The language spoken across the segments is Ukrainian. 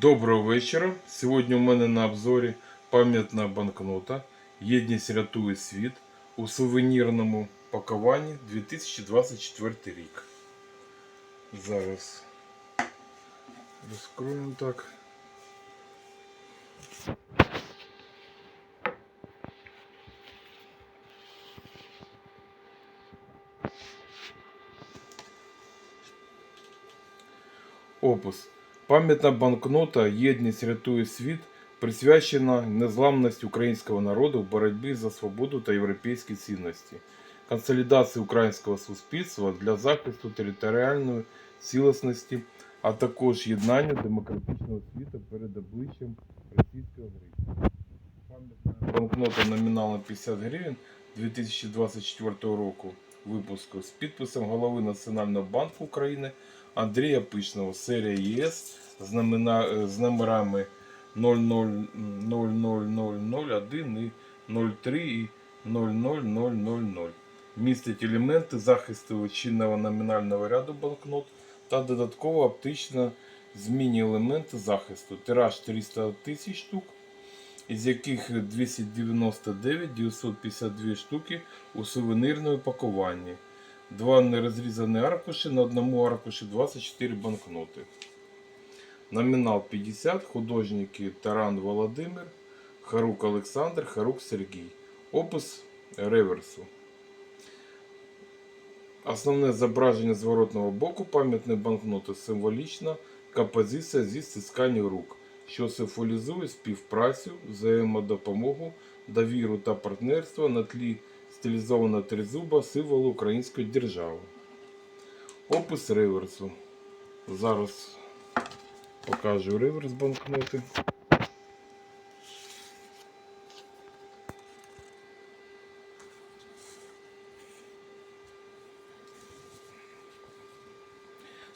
Доброго вечора. Сьогодні у мене на обзорі пам'ятна банкнота Єдність рятує світ у сувенірному пакуванні 2024 рік. Зараз розкроємо так. Опус. Пам'ятна банкнота Єдність рятує світ присвячена незламності українського народу в боротьбі за свободу та європейські цінності, консолідації українського суспільства для захисту територіальної цілісності, а також єднання демократичного світу перед обличчям російської агресії. Пам'ятна банкнота номіналом 50 гривень 2024 року випуску з підписом голови Національного банку України Андрія Пишного, серія ЄС з, з номерами 000001 і 03 і 00000. Містить елементи захисту чинного номінального ряду банкнот та додатково оптично змінні елементи захисту. Тираж 300 тисяч штук, із яких 299 952 штуки у сувенирному пакуванні. Два нерозрізані аркуші, на одному аркуші 24 банкноти. Номінал 50, художники Таран Володимир, Харук Олександр, Харук Сергій. Опис реверсу. Основне зображення зворотного боку пам'ятної банкноти символічна композиція зі стискання рук, що символізує співпрацю, взаємодопомогу, довіру та партнерство на тлі стилізованого тризуба символу української держави. Опис реверсу. Зараз покажу реверс банкноти.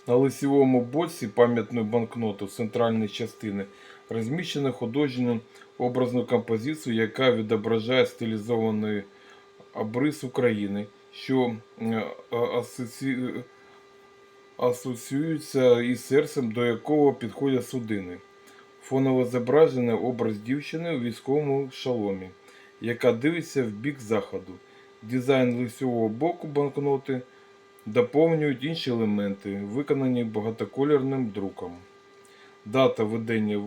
На лицевому боці пам'ятної банкноти в центральній частині розміщено художню образну композицію, яка відображає стилізований обрис України, що е, асоці- асоціюється із серцем, до якого підходять судини. Фонове зображення образ дівчини у військовому шоломі, яка дивиться в бік заходу. Дизайн лицевого боку банкноти доповнюють інші елементи, виконані багатокольорним друком. Дата введення,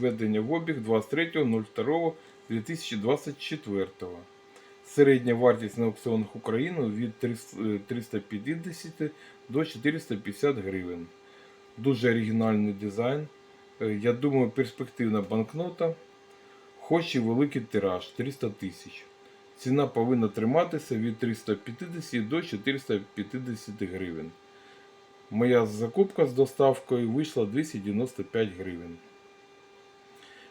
введення в обіг 23.02.2024. Середня вартість на аукціонах України від 350 до 450 гривень. Дуже оригінальний дизайн. Е, Я думаю, перспективна банкнота. Хоч і великий тираж 300 тисяч. Ціна повинна триматися від 350 до 450 гривень. Моя закупка з доставкою вийшла 295 гривень.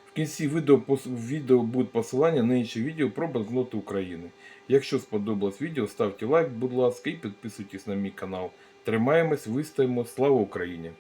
В кінці відео, відео буде посилання на інші відео про банкноти України. Якщо сподобалось відео, ставте лайк, будь ласка, і підписуйтесь на мій канал. Тримаємось, вистоїмо. Слава Україні!